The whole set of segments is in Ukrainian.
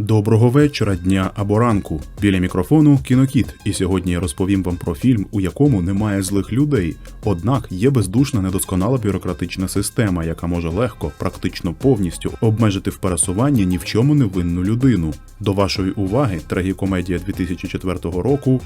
Доброго вечора, дня або ранку. Біля мікрофону кінокіт, і сьогодні я розповім вам про фільм, у якому немає злих людей. Однак є бездушна недосконала бюрократична система, яка може легко, практично повністю обмежити в пересуванні ні в чому не винну людину. До вашої уваги трагікомедія 2004 року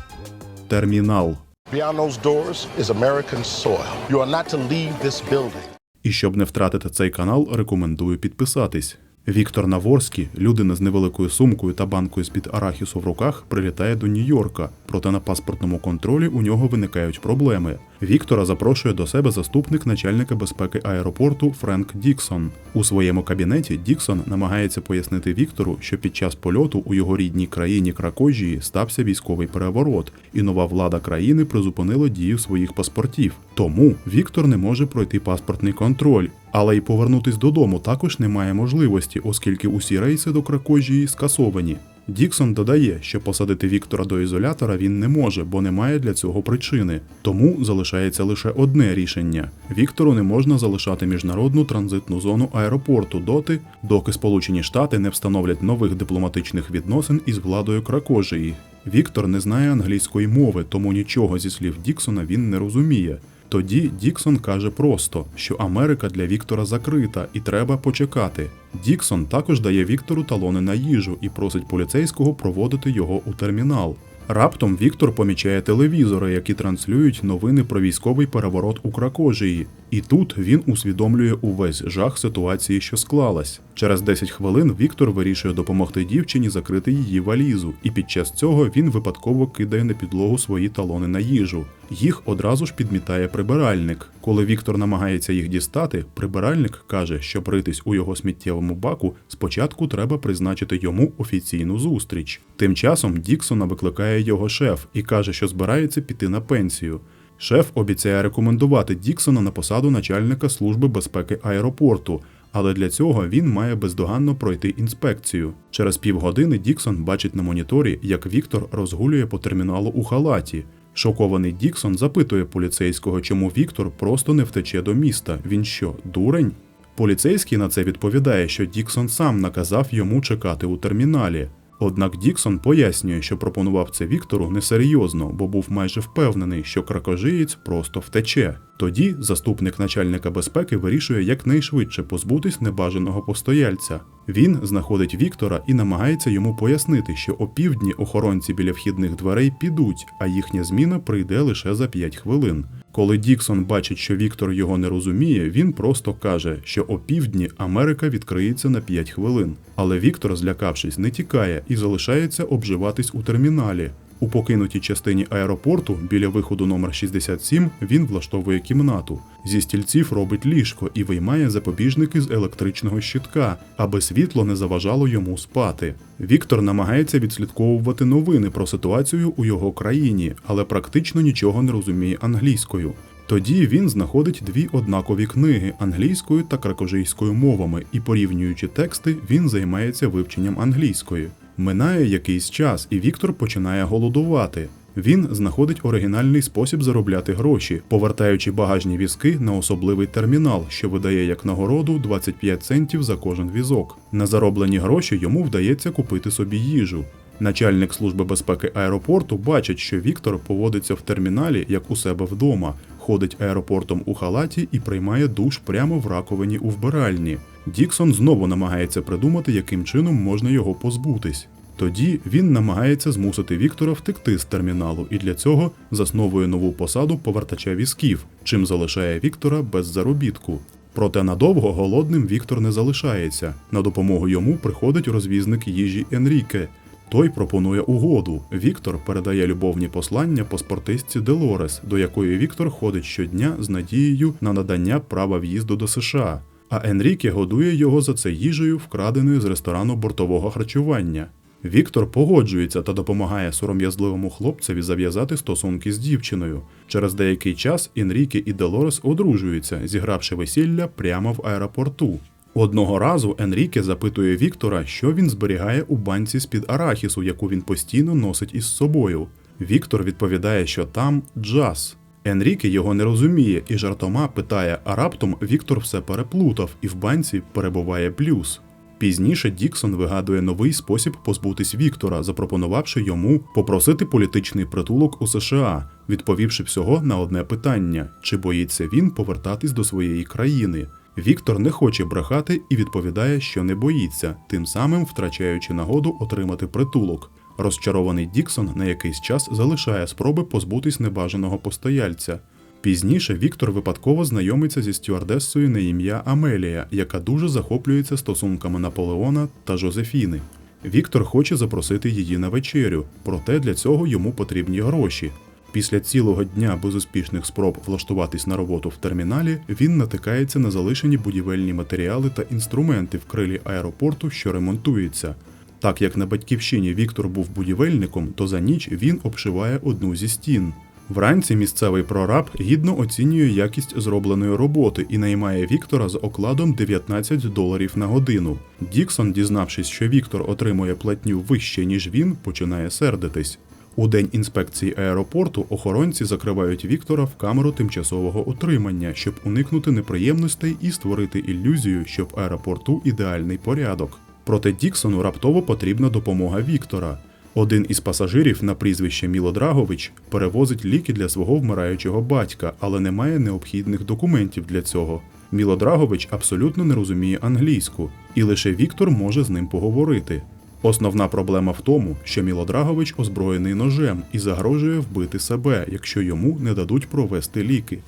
Термінал. Beyond those doors is American soil. You are not to leave this building. І щоб не втратити цей канал, рекомендую підписатись. Віктор Наворський, людина з невеликою сумкою та банкою з-під арахісу в руках, прилітає до Нью-Йорка, проте на паспортному контролі у нього виникають проблеми. Віктора запрошує до себе заступник начальника безпеки аеропорту Френк Діксон. У своєму кабінеті Діксон намагається пояснити Віктору, що під час польоту у його рідній країні Кракожії стався військовий переворот, і нова влада країни призупинила дію своїх паспортів. Тому Віктор не може пройти паспортний контроль. Але й повернутись додому також немає можливості, оскільки усі рейси до Кракожії скасовані. Діксон додає, що посадити Віктора до ізолятора він не може, бо немає для цього причини. Тому залишається лише одне рішення: Віктору не можна залишати міжнародну транзитну зону аеропорту доти, доки Сполучені Штати не встановлять нових дипломатичних відносин із владою Кракожії. Віктор не знає англійської мови, тому нічого зі слів Діксона він не розуміє. Тоді Діксон каже просто, що Америка для Віктора закрита і треба почекати. Діксон також дає Віктору талони на їжу і просить поліцейського проводити його у термінал. Раптом Віктор помічає телевізори, які транслюють новини про військовий переворот у Кракожії. І тут він усвідомлює увесь жах ситуації, що склалась. Через 10 хвилин Віктор вирішує допомогти дівчині закрити її валізу, і під час цього він випадково кидає на підлогу свої талони на їжу. Їх одразу ж підмітає прибиральник. Коли Віктор намагається їх дістати, прибиральник каже, що бритись у його сміттєвому баку спочатку треба призначити йому офіційну зустріч. Тим часом Діксона викликає його шеф і каже, що збирається піти на пенсію. Шеф обіцяє рекомендувати Діксона на посаду начальника служби безпеки аеропорту, але для цього він має бездоганно пройти інспекцію. Через півгодини Діксон бачить на моніторі, як Віктор розгулює по терміналу у халаті. Шокований Діксон запитує поліцейського, чому Віктор просто не втече до міста. Він що, дурень? Поліцейський на це відповідає, що Діксон сам наказав йому чекати у терміналі. Однак Діксон пояснює, що пропонував це Віктору несерйозно, бо був майже впевнений, що кракожиєць просто втече. Тоді заступник начальника безпеки вирішує якнайшвидше позбутись небажаного постояльця. Він знаходить Віктора і намагається йому пояснити, що опівдні охоронці біля вхідних дверей підуть, а їхня зміна прийде лише за 5 хвилин. Коли Діксон бачить, що Віктор його не розуміє, він просто каже, що опівдні Америка відкриється на 5 хвилин. Але Віктор, злякавшись, не тікає і залишається обживатись у терміналі. У покинутій частині аеропорту біля виходу номер 67 він влаштовує кімнату. Зі стільців робить ліжко і виймає запобіжники з електричного щитка, аби світло не заважало йому спати. Віктор намагається відслідковувати новини про ситуацію у його країні, але практично нічого не розуміє англійською. Тоді він знаходить дві однакові книги англійською та кракожийською мовами, і порівнюючи тексти, він займається вивченням англійської. Минає якийсь час, і Віктор починає голодувати. Він знаходить оригінальний спосіб заробляти гроші, повертаючи багажні візки на особливий термінал, що видає як нагороду 25 центів за кожен візок. На зароблені гроші йому вдається купити собі їжу. Начальник служби безпеки аеропорту бачить, що Віктор поводиться в терміналі як у себе вдома, ходить аеропортом у халаті і приймає душ прямо в раковині у вбиральні. Діксон знову намагається придумати, яким чином можна його позбутись. Тоді він намагається змусити Віктора втекти з терміналу і для цього засновує нову посаду повертача візків, чим залишає Віктора без заробітку. Проте надовго голодним Віктор не залишається. На допомогу йому приходить розвізник їжі Енріке. Той пропонує угоду. Віктор передає любовні послання паспортистці Делорес, до якої Віктор ходить щодня з надією на надання права в'їзду до США. А Енріке годує його за це їжею, вкраденою з ресторану бортового харчування. Віктор погоджується та допомагає сором'язливому хлопцеві зав'язати стосунки з дівчиною. Через деякий час Енріке і Делорес одружуються, зігравши весілля прямо в аеропорту. Одного разу Енріке запитує Віктора, що він зберігає у банці з-під арахісу, яку він постійно носить із собою. Віктор відповідає, що там джаз. Енріке його не розуміє і жартома питає, а раптом Віктор все переплутав і в банці перебуває блюз. Пізніше Діксон вигадує новий спосіб позбутись Віктора, запропонувавши йому попросити політичний притулок у США, відповівши всього на одне питання: чи боїться він повертатись до своєї країни. Віктор не хоче брехати і відповідає, що не боїться, тим самим втрачаючи нагоду отримати притулок. Розчарований Діксон на якийсь час залишає спроби позбутись небажаного постояльця. Пізніше Віктор випадково знайомиться зі стюардесою на ім'я Амелія, яка дуже захоплюється стосунками Наполеона та Жозефіни. Віктор хоче запросити її на вечерю, проте для цього йому потрібні гроші. Після цілого дня безуспішних спроб влаштуватись на роботу в терміналі, він натикається на залишені будівельні матеріали та інструменти в крилі аеропорту, що ремонтується. Так як на батьківщині Віктор був будівельником, то за ніч він обшиває одну зі стін. Вранці місцевий прораб гідно оцінює якість зробленої роботи і наймає Віктора з окладом 19 доларів на годину. Діксон, дізнавшись, що Віктор отримує платню вище, ніж він, починає сердитись. У день інспекції аеропорту охоронці закривають Віктора в камеру тимчасового утримання, щоб уникнути неприємностей і створити ілюзію, що в аеропорту ідеальний порядок. Проте Діксону раптово потрібна допомога Віктора. Один із пасажирів на прізвище Міло Драгович перевозить ліки для свого вмираючого батька, але не має необхідних документів для цього. Міло Драгович абсолютно не розуміє англійську, і лише Віктор може з ним поговорити. Основна проблема в тому, що Міло Драгович озброєний ножем і загрожує вбити себе, якщо йому не дадуть провести ліки.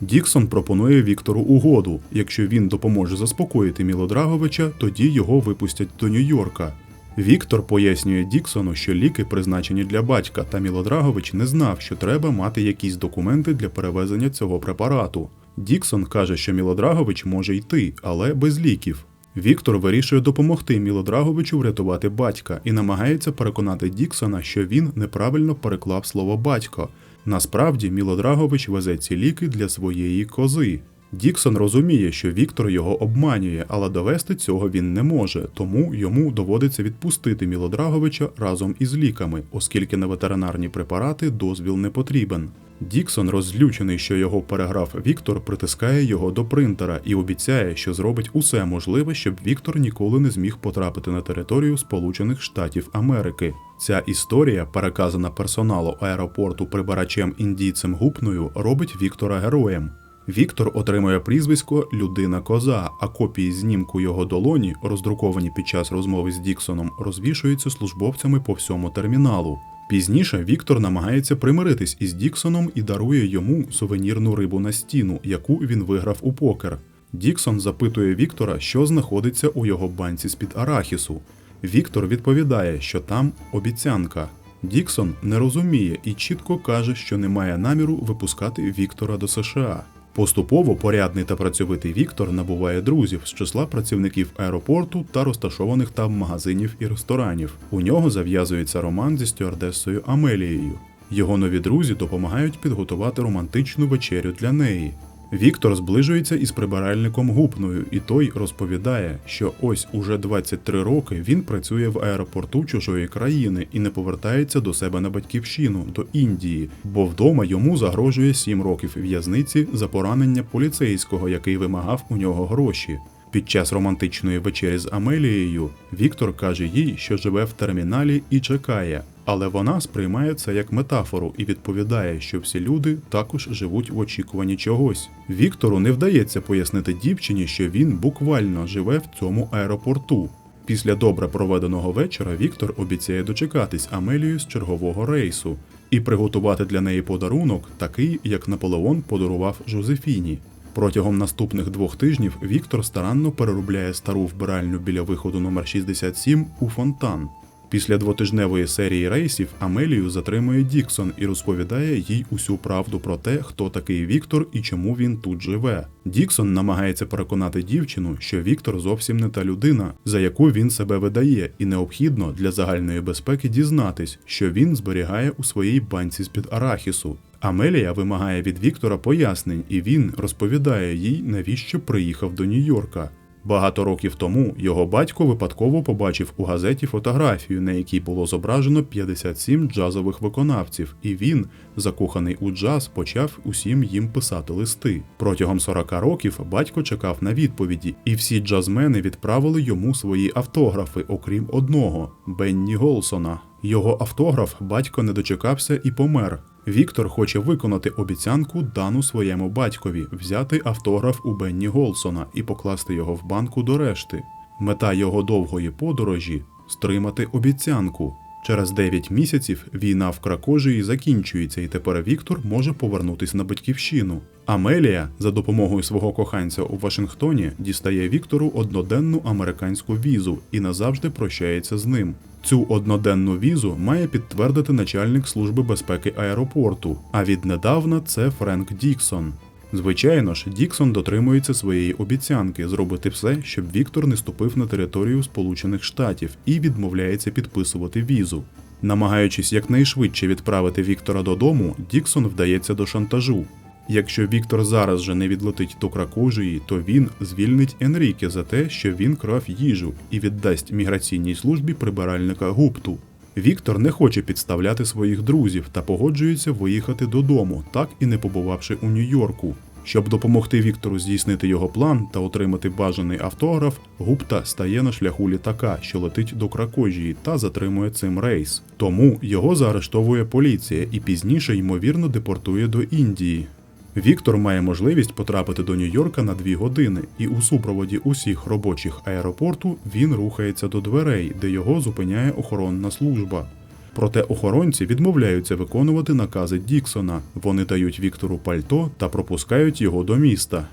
Діксон пропонує Віктору угоду. Якщо він допоможе заспокоїти Мілодраговича, тоді його випустять до Нью-Йорка. Віктор пояснює Діксону, що ліки призначені для батька, та Мілодрагович не знав, що треба мати якісь документи для перевезення цього препарату. Діксон каже, що Мілодрагович може йти, але без ліків. Віктор вирішує допомогти Мілодраговичу врятувати батька і намагається переконати Діксона, що він неправильно переклав слово батько. Насправді Мілодрагович везе ці ліки для своєї кози. Діксон розуміє, що Віктор його обманює, але довести цього він не може, тому йому доводиться відпустити Мілодраговича разом із ліками, оскільки на ветеринарні препарати дозвіл не потрібен. Діксон, розлючений, що його переграв Віктор, притискає його до принтера і обіцяє, що зробить усе можливе, щоб Віктор ніколи не зміг потрапити на територію Сполучених Штатів Америки. Ця історія, переказана персоналу аеропорту прибирачем індійцем Гупною, робить Віктора героєм. Віктор отримує прізвисько Людина Коза, а копії знімку його долоні, роздруковані під час розмови з Діксоном, розвішуються службовцями по всьому терміналу. Пізніше Віктор намагається примиритись із Діксоном і дарує йому сувенірну рибу на стіну, яку він виграв у покер. Діксон запитує Віктора, що знаходиться у його банці з-під арахісу. Віктор відповідає, що там обіцянка. Діксон не розуміє і чітко каже, що не має наміру випускати Віктора до США. Поступово порядний та працьовитий Віктор набуває друзів з числа працівників аеропорту та розташованих там магазинів і ресторанів. У нього зав'язується роман зі стюардесою Амелією. Його нові друзі допомагають підготувати романтичну вечерю для неї. Віктор зближується із прибиральником Гупною, і той розповідає, що ось уже 23 роки він працює в аеропорту чужої країни і не повертається до себе на батьківщину, до Індії, бо вдома йому загрожує 7 років в'язниці за поранення поліцейського, який вимагав у нього гроші. Під час романтичної вечері з Амелією Віктор каже їй, що живе в терміналі і чекає, але вона сприймає це як метафору і відповідає, що всі люди також живуть в очікуванні чогось. Віктору не вдається пояснити дівчині, що він буквально живе в цьому аеропорту. Після добре проведеного вечора Віктор обіцяє дочекатись Амелію з чергового рейсу і приготувати для неї подарунок, такий як Наполеон подарував Жозефіні. Протягом наступних двох тижнів Віктор старанно переробляє стару вбиральню біля виходу номер 67 у фонтан. Після двотижневої серії рейсів Амелію затримує Діксон і розповідає їй усю правду про те, хто такий Віктор і чому він тут живе. Діксон намагається переконати дівчину, що Віктор зовсім не та людина, за яку він себе видає, і необхідно для загальної безпеки дізнатись, що він зберігає у своїй банці з-під арахісу. Амелія вимагає від Віктора пояснень, і він розповідає їй, навіщо приїхав до Нью-Йорка. Багато років тому його батько випадково побачив у газеті фотографію, на якій було зображено 57 джазових виконавців, і він, закоханий у джаз, почав усім їм писати листи. Протягом 40 років батько чекав на відповіді, і всі джазмени відправили йому свої автографи, окрім одного Бенні Голсона. Його автограф батько не дочекався і помер. Віктор хоче виконати обіцянку дану своєму батькові, взяти автограф у Бенні Голсона і покласти його в банку до решти. Мета його довгої подорожі стримати обіцянку. Через 9 місяців війна в Кракожії закінчується, і тепер Віктор може повернутися на батьківщину. Амелія за допомогою свого коханця у Вашингтоні дістає Віктору одноденну американську візу і назавжди прощається з ним. Цю одноденну візу має підтвердити начальник служби безпеки аеропорту. А віднедавна це Френк Діксон. Звичайно ж, Діксон дотримується своєї обіцянки зробити все, щоб Віктор не ступив на територію Сполучених Штатів і відмовляється підписувати візу. Намагаючись якнайшвидше відправити Віктора додому, Діксон вдається до шантажу. Якщо Віктор зараз же не відлетить до Кракожії, то він звільнить Енріке за те, що він крав їжу і віддасть міграційній службі прибиральника Гупту. Віктор не хоче підставляти своїх друзів та погоджується виїхати додому, так і не побувавши у Нью-Йорку. Щоб допомогти Віктору здійснити його план та отримати бажаний автограф, Гупта стає на шляху літака, що летить до Кракожії, та затримує цим рейс. Тому його заарештовує поліція і пізніше ймовірно депортує до Індії. Віктор має можливість потрапити до Нью-Йорка на дві години, і у супроводі усіх робочих аеропорту він рухається до дверей, де його зупиняє охоронна служба. Проте охоронці відмовляються виконувати накази Діксона. Вони дають Віктору пальто та пропускають його до міста.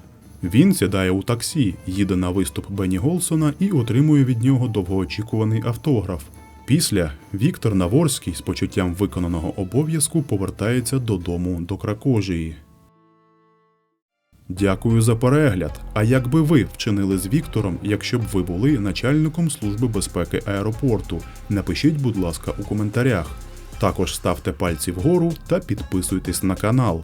Він сідає у таксі, їде на виступ Бенні Голсона і отримує від нього довгоочікуваний автограф. Після Віктор Наворський з почуттям виконаного обов'язку повертається додому до Кракожії. Дякую за перегляд. А як би ви вчинили з Віктором, якщо б ви були начальником служби безпеки аеропорту? Напишіть, будь ласка, у коментарях. Також ставте пальці вгору та підписуйтесь на канал.